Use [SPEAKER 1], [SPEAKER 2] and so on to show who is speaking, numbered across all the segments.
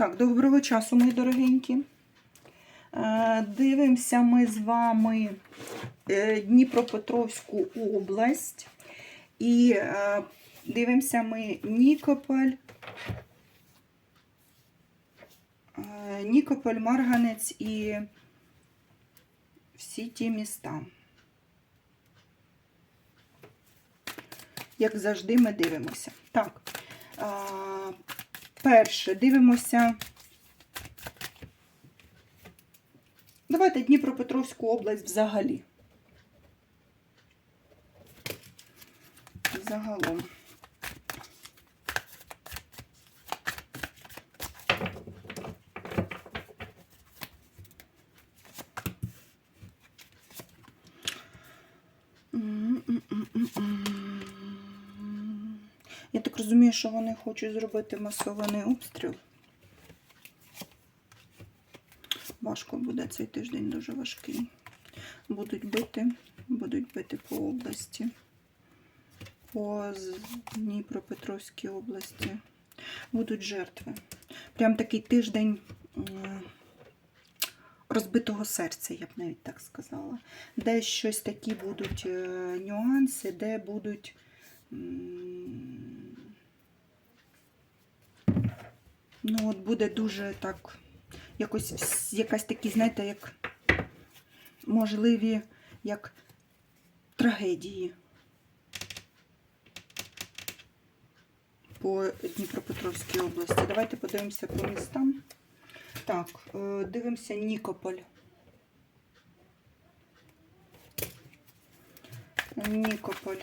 [SPEAKER 1] Так, доброго часу, мої дорогенькі. Е, Дивимося ми з вами е, Дніпропетровську область. І е, дивимося ми Нікополь, Нікополь, Марганець і всі ті міста. Як завжди, ми дивимося. Так. Перше, дивимося. Давайте Дніпропетровську область взагалі. Загалом. М-м-м-м-м. Я так розумію, що вони хочуть зробити масований обстріл. Важко буде цей тиждень дуже важкий. Будуть бити, будуть бити по області, по Дніпропетровській області. Будуть жертви. Прям такий тиждень розбитого серця, я б навіть так сказала. Де щось такі будуть е, нюанси, де будуть. м, Ну, от буде дуже так, якось якась такі, знаєте, як можливі, як трагедії по Дніпропетровській області. Давайте подивимося по містам. Так, е, дивимося Нікополь. Нікополь.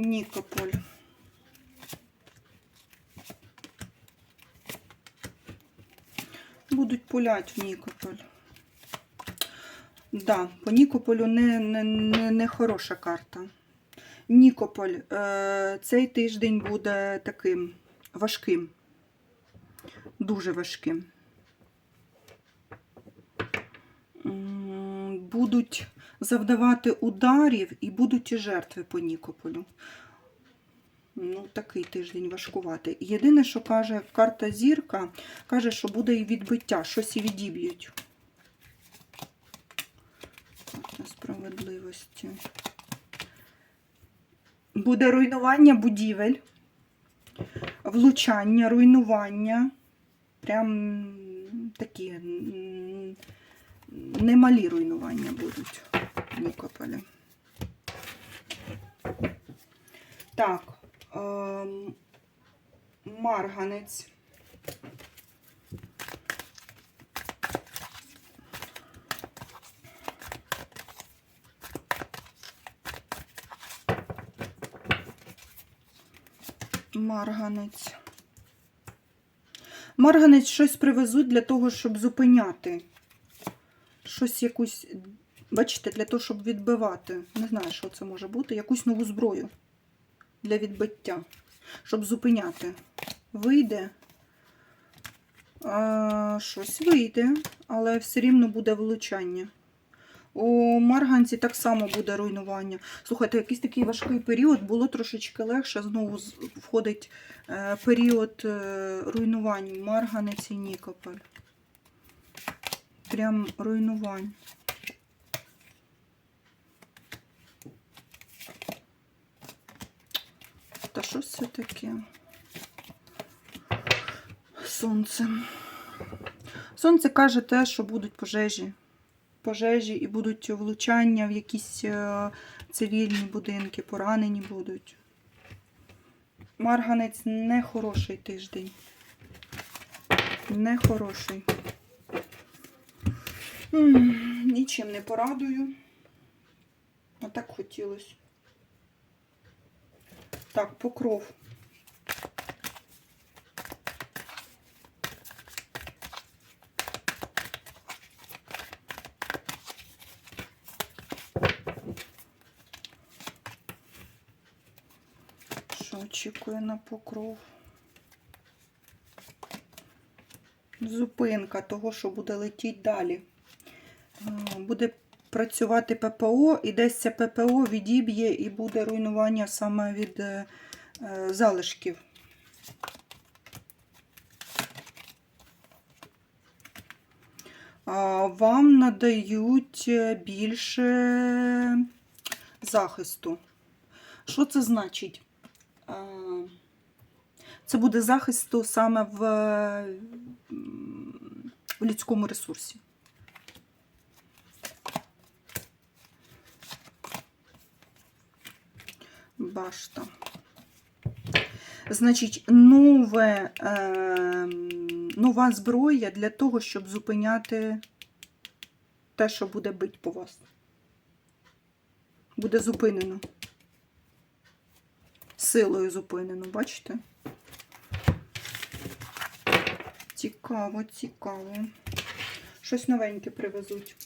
[SPEAKER 1] Нікополь. Будуть пулять в Нікополь. Да, по Нікополю не, не, не, не хороша карта. Нікополь е, цей тиждень буде таким важким. Дуже важким. Будуть завдавати ударів і будуть і жертви по Нікополю. Ну, такий тиждень важкувати. Єдине, що каже карта зірка, каже, що буде і відбиття, щось і відіб'ють. Карта справедливості. Буде руйнування будівель, влучання, руйнування. Прям такі немалі руйнування будуть в Нікополі. Так, ем, марганець. Марганець. Марганець щось привезуть для того, щоб зупиняти. Щось якусь, бачите, для того, щоб відбивати. Не знаю, що це може бути. Якусь нову зброю для відбиття, щоб зупиняти. Вийде. А, щось вийде, але все рівно буде влучання. У Марганці так само буде руйнування. Слухайте, якийсь такий важкий період, було трошечки легше. Знову входить е, період е, руйнувань. Марганець і Нікополь. Прям руйнувань. Та що це таке? Сонце. Сонце каже те, що будуть пожежі. Пожежі і будуть влучання в якісь е, цивільні будинки, поранені будуть. Марганець не хороший тиждень. Не хороший. М, Нічим не порадую. А так хотілося. Так, покров. Що очікує на покров? Зупинка того, що буде летіти далі. Е, буде працювати ППО, і десь це ППО відіб'є і буде руйнування саме від е, е, залишків. Вам надають е, більше захисту. Що це значить? Це буде захисту саме в, в людському ресурсі. Башта. Значить, нове, е, нова зброя для того, щоб зупиняти те, що буде бити по вас. Буде зупинено. Силою зупинено, бачите? Цікаво, цікаво. Щось новеньке привезуть.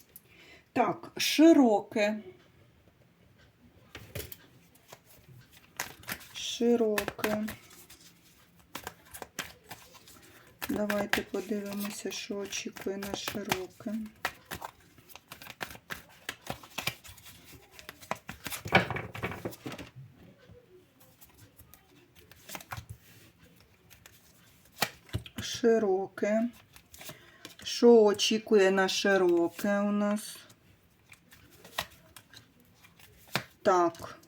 [SPEAKER 1] Так, широке. Широке. Давайте подивимося, що очікує на широке. Широке. Що очікує на широке у нас? Так.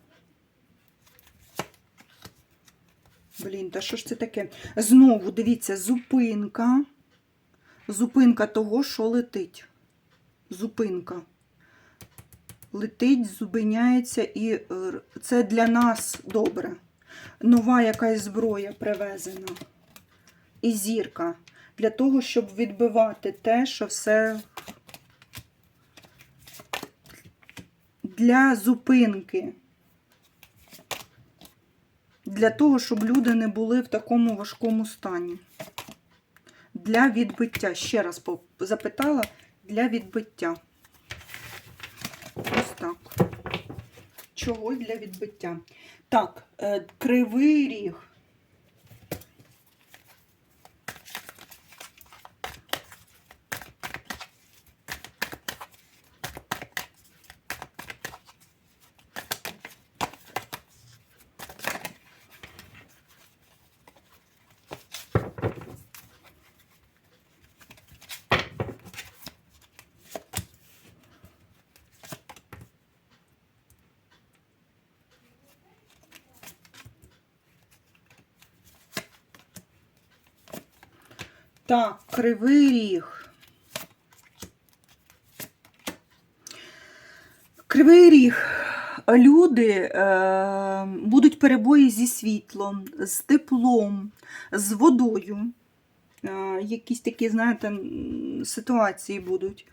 [SPEAKER 1] Блін, та що ж це таке? Знову, дивіться, зупинка. Зупинка того, що летить. Зупинка. Летить, зупиняється, і е, це для нас добре. Нова якась зброя привезена. І зірка. Для того, щоб відбивати те, що все для зупинки для того, щоб люди не були в такому важкому стані. Для відбиття. Ще раз запитала, для відбиття. Ось так. Чого для відбиття? Так, е, кривий ріг. Так, кривий ріг. Кривий ріг. Люди е, будуть перебої зі світлом, з теплом, з водою. Е, якісь такі, знаєте, ситуації будуть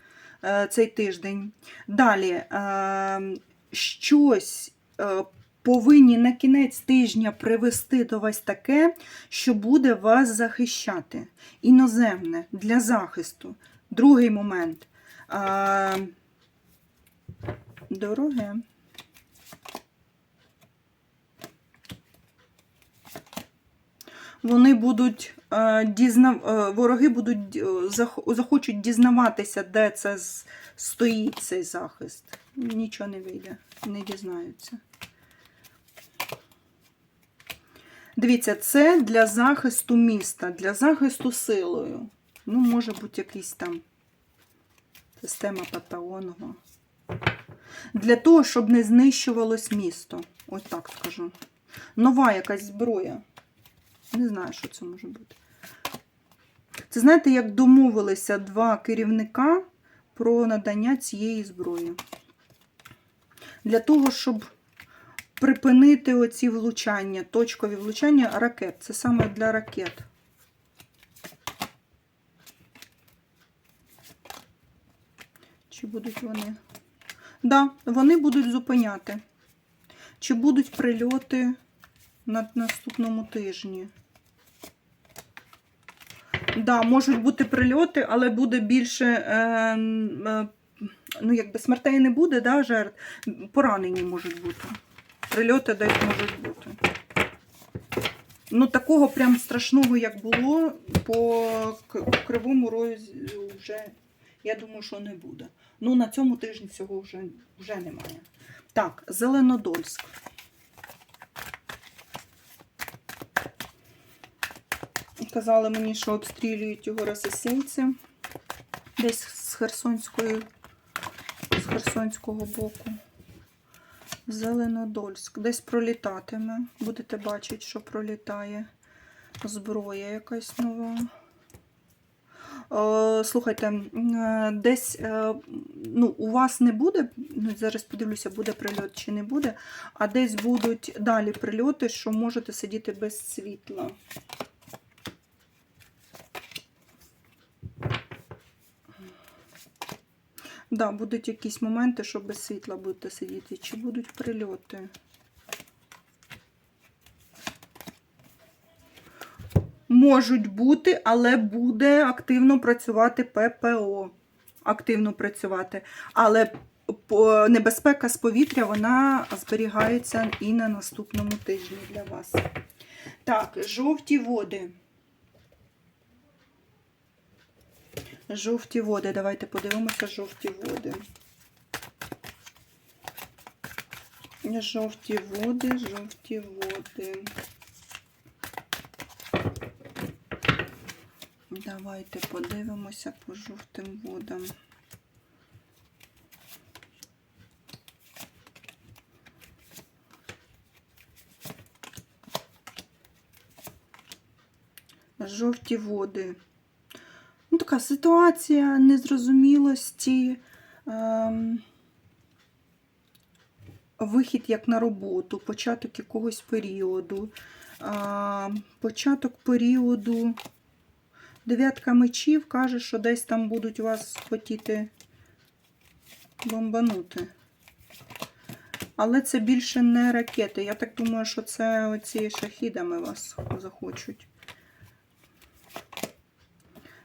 [SPEAKER 1] е, цей тиждень. Далі е, щось е, повинні на кінець тижня привести до вас таке, що буде вас захищати. Іноземне для захисту. Другий момент. А, дороге. Вони будуть дізна... е, вороги будуть е, зах- захочуть дізнаватися, де це стоїть цей захист. Нічого не вийде, не дізнаються. Дивіться, це для захисту міста, для захисту силою. Ну, може бути якийсь там система ППО. нова. Для того, щоб не знищувалось місто. Ось так скажу. Нова якась зброя. Не знаю, що це може бути. Це знаєте, як домовилися два керівника про надання цієї зброї. Для того, щоб припинити оці влучання, точкові влучання ракет. Це саме для ракет. Чи будуть вони? Да, вони будуть зупиняти. Чи будуть прильоти на наступному тижні? Да, можуть бути прильоти, але буде більше, е, е, ну, якби смертей не буде, да, жертв, поранені можуть бути. Прильоти десь можуть бути. Ну, такого прям страшного, як було, по кривому розі вже, я думаю, що не буде. Ну, на цьому тижні цього вже, вже немає. Так, Зеленодольськ. Казали мені, що обстрілюють його рососейці десь з Херсонської, з Херсонського боку. Зеленодольськ. Десь пролітатиме. Будете бачити, що пролітає зброя якась нова. Е, слухайте, е, десь е, ну, у вас не буде, ну, зараз подивлюся, буде прильот чи не буде, а десь будуть далі прильоти, що можете сидіти без світла. Да, будуть якісь моменти, що без світла будете сидіти. Чи будуть прильоти? Можуть бути, але буде активно працювати ППО. Активно працювати. Але небезпека з повітря вона зберігається і на наступному тижні для вас. Так, жовті води. Жовті води. Давайте подивимося жовті води. Жовті води, жовті води. Давайте подивимося по жовтим водам. Жовті води. Така ситуація незрозумілості, ем, вихід як на роботу, початок якогось періоду, а, початок періоду. Дев'ятка мечів каже, що десь там будуть вас хотіти бомбанути. Але це більше не ракети. Я так думаю, що це оці шахідами вас захочуть.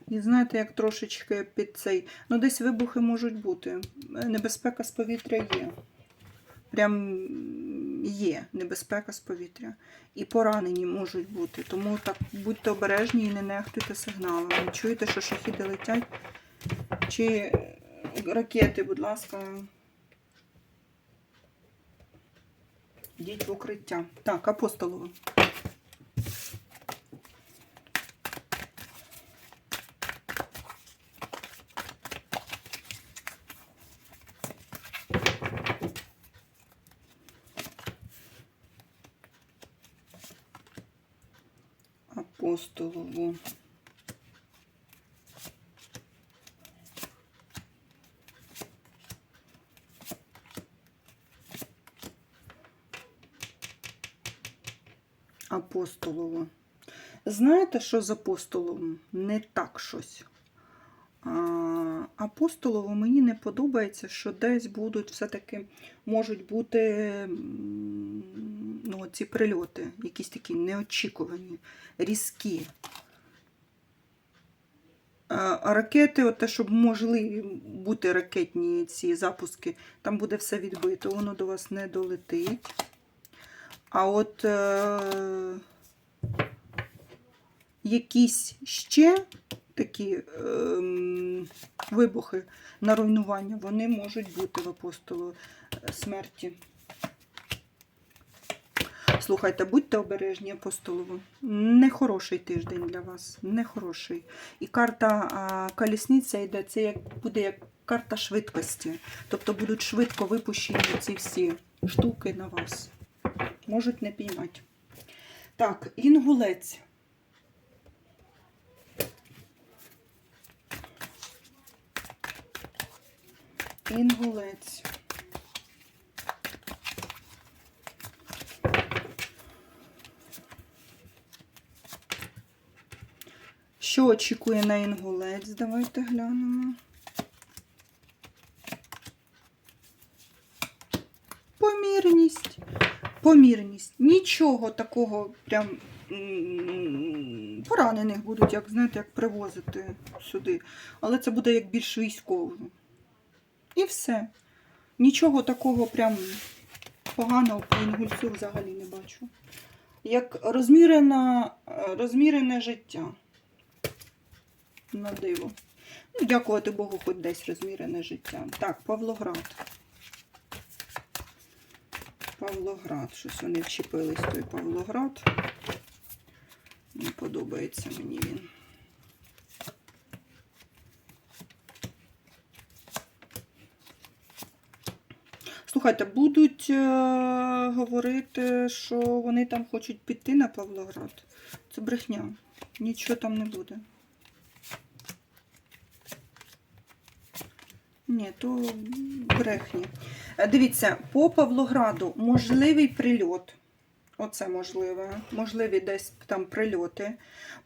[SPEAKER 1] І знаєте, як трошечки під цей. Ну, десь вибухи можуть бути. Небезпека з повітря є. Прям є небезпека з повітря. І поранені можуть бути. Тому так будьте обережні і не нехтуйте сигналами. Чуєте, що шахіди летять? Чи ракети, будь ласка. Йдіть в укриття. Так, апостолово. Апостолову. Апостолову. Знаєте, що з апостоловим? Не так щось. Апостолову мені не подобається, що десь будуть все-таки можуть бути ці прильоти, якісь такі неочікувані, різкі. А ракети, от те, щоб могли бути ракетні ці запуски, там буде все відбито, воно до вас не долетить. А от е, якісь ще такі ем, вибухи на руйнування, вони можуть бути в апостолу е, смерті. Слухайте, будьте обережні, апостолово. Нехороший тиждень для вас. Нехороший. І карта колісниця йде, це як, буде як карта швидкості. Тобто будуть швидко випущені ці всі штуки на вас. Можуть не піймати. Так, інгулець. Інгулець. Що очікує на інгулець? Давайте глянемо. Помірність. Помірність. Нічого такого прям поранених будуть, як знаєте, як привозити сюди. Але це буде як більш військово. І все. Нічого такого прям поганого по інгульцю взагалі не бачу. Як розмірена, е, розмірене життя. На диво. Ну, дякувати Богу, хоч десь розмірене життя. Так, Павлоград. Павлоград. Щось вони вчепились, той Павлоград. Не подобається мені він. Слухайте, будуть е, говорити, що вони там хочуть піти на Павлоград. Це брехня. Нічого там не буде. Ні, то брехні. Е, Дивіться, по Павлограду можливий прильот. Оце можливе. Можливі десь там прильоти.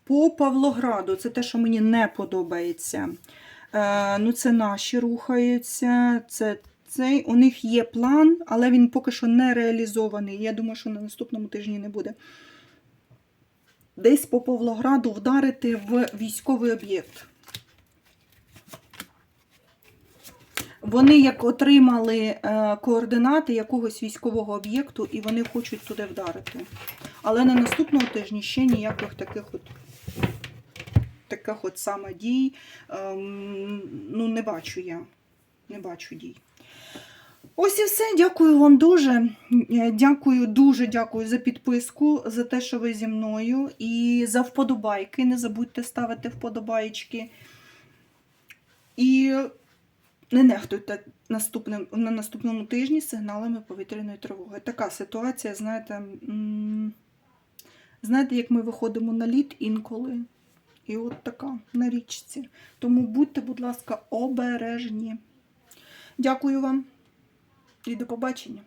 [SPEAKER 1] По Павлограду, це те, що мені не подобається. Е, ну, це наші рухаються. Це цей. У них є план, але він поки що не реалізований. Я думаю, що на наступному тижні не буде. Десь по Павлограду вдарити в військовий об'єкт. Вони як отримали е, координати якогось військового об'єкту, і вони хочуть туди вдарити. Але на наступному тижні ще ніяких таких от таких от саме дій. ем, ну, не бачу я. Не бачу дій. Ось і все. Дякую вам дуже. Е, Дякую, дуже дякую за підписку, за те, що ви зі мною, і за вподобайки. Не забудьте ставити вподобайки. І не нехтуйте наступним, на наступному тижні сигналами повітряної тривоги. Така ситуація, знаєте, знаєте, як ми виходимо на лід інколи. І от така на річці. Тому будьте, будь ласка, обережні. Дякую вам і до побачення.